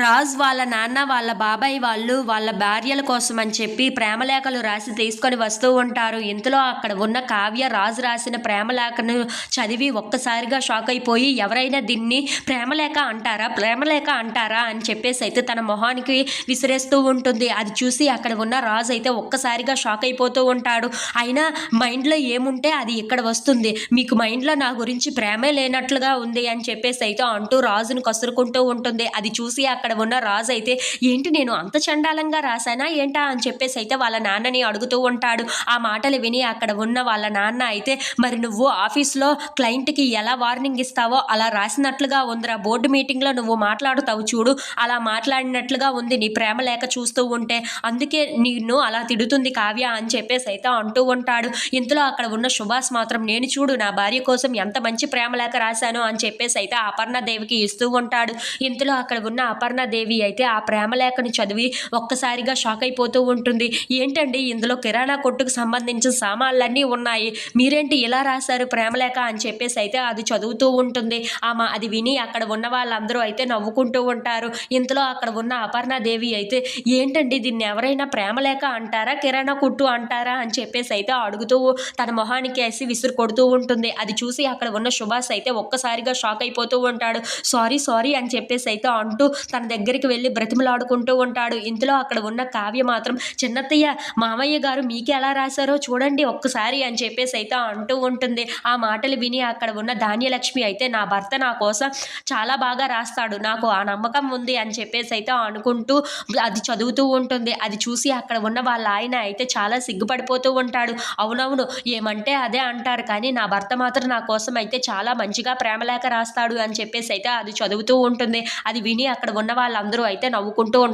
రాజ్ వాళ్ళ నాన్న వాళ్ళ బాబాయ్ వాళ్ళు వాళ్ళ భార్యల కోసం అని చెప్పి ప్రేమలేఖలు రాసి తీసుకొని వస్తూ ఉంటారు. ఇంతలో అక్కడ ఉన్న కావ్య రాజు రాసిన ప్రేమలేఖను చదివి ఒక్కసారిగా షాక్ అయిపోయి ఎవరైనా దీన్ని ప్రేమలేఖ అంటారా ప్రేమలేఖ అంటారా అని చెప్పేసి అయితే తన మొహానికి విసిరేస్తూ ఉంటుంది. అది చూసి అక్కడ ఉన్న రాజు అయితే ఒక్కసారిగా షాక్ అయిపోతూ ఉంటాడు. అయినా మైండ్లో ఏముంటే అది ఇక్కడ వస్తుంది. మీకు మైండ్లో నా గురించి ప్రేమే లేనట్లుగా ఉంది అని చెప్పేసి అయితే అంటూ రాజును కసురుకుంటూ ఉంటుంది. అది చూసి అక్కడ ఉన్న రాజు అయితే ఏంటి నేను అంత చండాలంగా రాశానా? ఏంటా? అని చెప్పేసి అయితే వాళ్ళ నాన్నని అడుగుతూ ఉంటాడు. ఆ మాటలు విని అక్కడ ఉన్న వాళ్ళ నాన్న అయితే మరి నువ్వు ఆఫీస్లో క్లయింట్కి ఎలా వార్నింగ్ ఇస్తావో అలా రాసినట్లుగా ఉందిరా. బోర్డు మీటింగ్లో నువ్వు మాట్లాడుతావు చూడు. అలా మాట్లాడినట్లుగా ఉంది. నీ ప్రేమ లేక చూస్తూ ఉంటే అందుకే నిన్ను అలా తిడుతుంది కావ్య అని చెప్పేసి అయితే అంటూ ఉంటాడు. ఇంతలో అక్కడ ఉన్న సుభాష్ మాత్రం నేను చూడు నా భార్య కోసం ఎంత మంచి ప్రేమ లేక రాశాను అని చెప్పేసి అయితే అపర్ణ దేవికి ఇస్తూ ఉంటాడు. ఇంతలో అక్కడ ఉన్న అపర్ణ అపర్ణదేవి అయితే ఆ ప్రేమలేఖని చదివి ఒక్కసారిగా షాక్ అయిపోతూ ఉంటుంది. ఏంటండి? ఇందులో కిరాణా కొట్టుకు సంబంధించిన సామాన్లన్నీ ఉన్నాయి. మీరేంటి ఇలా రాశారు ప్రేమలేఖ అని చెప్పేసి అయితే అది చదువుతూ ఉంటుంది. ఆమె అది విని అక్కడ ఉన్న వాళ్ళందరూ అయితే నవ్వుకుంటూ ఉంటారు. ఇంతలో అక్కడ ఉన్న అపర్ణాదేవి అయితే ఏంటండి దీన్ని ఎవరైనా ప్రేమలేఖ అంటారా? కిరాణా కొట్టు అంటారా? అని చెప్పేసి అయితే అడుగుతూ తన మొహానికి వేసి విసురు కొడుతూ ఉంటుంది. అది చూసి అక్కడ ఉన్న సుభాష్ అయితే ఒక్కసారిగా షాక్ అయిపోతూ ఉంటాడు. సారీ సారీ అని చెప్పేసి అయితే అంటూ తన దగ్గరికి వెళ్ళి బ్రతిమలాడుకుంటూ ఉంటాడు. ఇంతలో అక్కడ ఉన్న కావ్య మాత్రం చిన్నత్తయ్య మామయ్య గారు మీకు ఎలా రాశారో చూడండి ఒక్కసారి అని చెప్పేసి అయితే అంటూ ఉంటుంది. ఆ మాటలు విని అక్కడ ఉన్న ధాన్యలక్ష్మి అయితే నా భర్త నా కోసం చాలా బాగా రాస్తాడు. నాకు ఆ నమ్మకం ఉంది అని చెప్పేసి అయితే అనుకుంటూ అది చదువుతూ ఉంటుంది. అది చూసి అక్కడ ఉన్న వాళ్ళ ఆయన అయితే చాలా సిగ్గుపడిపోతూ ఉంటాడు. అవునవును ఏమంటే అదే అంటారు. కానీ నా భర్త మాత్రం నా కోసం అయితే చాలా మంచిగా ప్రేమలేఖ రాస్తాడు అని చెప్పేసి అయితే అది చదువుతూ ఉంటుంది. అది విని అక్కడ ఉన్న ఉన్న వాళ్ళందరూ అయితే నవ్వుకుంటూ ఉంటారు.